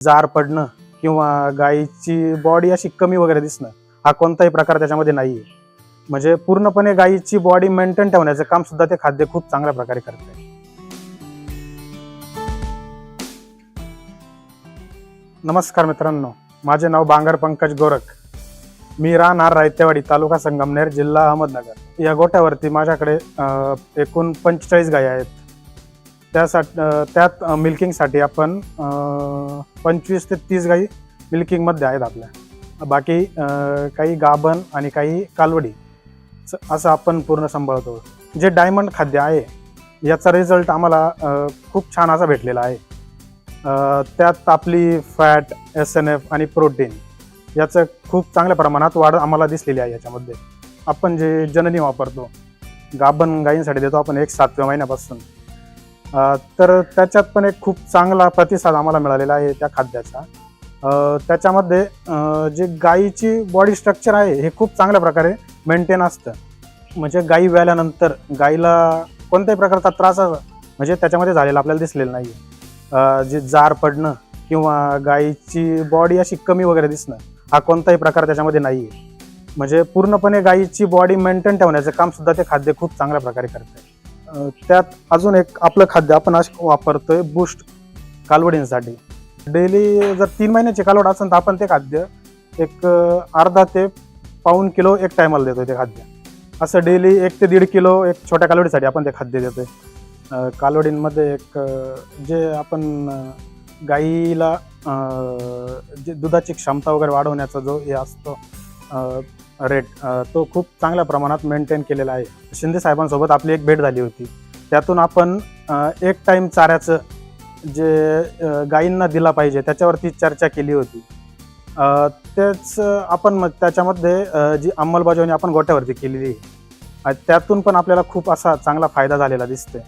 जार पडणं किंवा गायीची बॉडी अशी कमी वगैरे दिसणं हा कोणताही प्रकार त्याच्यामध्ये नाही आहे म्हणजे पूर्णपणे गायीची बॉडी मेंटेन ठेवण्याचं काम सुद्धा ते खाद्य खूप चांगल्या प्रकारे करत आहे नमस्कार मित्रांनो माझे नाव बांगर पंकज गोरख. मी राहणार रायतेवाडी तालुका संगमनेर जिल्हा अहमदनगर. या गोट्यावरती माझ्याकडे एकूण पंचेचाळीस गायी आहेत. त्यासाठी त्यात मिल्किंगसाठी आपण पंचवीस ते तीस गाई मिल्किंगमध्ये आहेत आपल्या. बाकी काही गाभण आणि काही कालवडी असं आपण पूर्ण सांभाळतो. जे डायमंड खाद्य आहे याचा रिझल्ट आम्हाला खूप छान असा भेटलेला आहे. त्यात आपली फॅट एस एन एफ आणि प्रोटीन याचं खूप चांगल्या प्रमाणात वाढ आम्हाला दिसलेली आहे याच्यामध्ये. आपण जे जननी वापरतो गाभण गायींसाठी देतो आपण एक सातव्या महिन्यापासून. तर त्याच्यात पण एक खूप चांगला प्रतिसाद आम्हाला मिळालेला आहे त्या खाद्याचा. त्याच्यामध्ये जे गायीची बॉडी स्ट्रक्चर आहे हे खूप चांगल्या प्रकारे मेंटेन असतं. म्हणजे गायी व्याल्यानंतर गायीला कोणत्याही प्रकारचा त्रास म्हणजे त्याच्यामध्ये झालेला आपल्याला दिसलेला नाही आहे जे जार पडणं किंवा गायीची बॉडी अशी कमी वगैरे दिसणं हा कोणताही प्रकार त्याच्यामध्ये नाही आहे म्हणजे पूर्णपणे गायीची बॉडी मेंटेन ठेवण्याचं काम सुद्धा ते खाद्य खूप चांगल्या प्रकारे करतात त्यात अजून एक आपलं खाद्य आपण वापरतोय बूस्ट कालवडींसाठी. डेली जर तीन महिन्याची कालवड असेल तर आपण ते खाद्य एक अर्धा ते पाऊन किलो एक टायमाला देतोय ते खाद्य. असं डेली एक ते दीड किलो एक छोट्या कालवडीसाठी आपण ते खाद्य देतोय. कालवडींमध्ये एक जे आपण गाईला जे दुधाची क्षमता वगैरे वाढवण्याचा जो हे असतो रेट तो खूप चांगल्या प्रमाणात मेंटेन केलेला आहे. शिंदे साहेबांसोबत आपली एक भेट झाली होती. त्यातून आपण एक टाईम चाऱ्याचं जे गायींना दिला पाहिजे त्याच्यावरती चर्चा केली होती. तेच आपण मग त्याच्यामध्ये जी अंमलबजावणी आपण गोट्यावरती केलेली आहे. त्यातून पण आपल्याला खूप असा चांगला फायदा झालेला दिसतोय.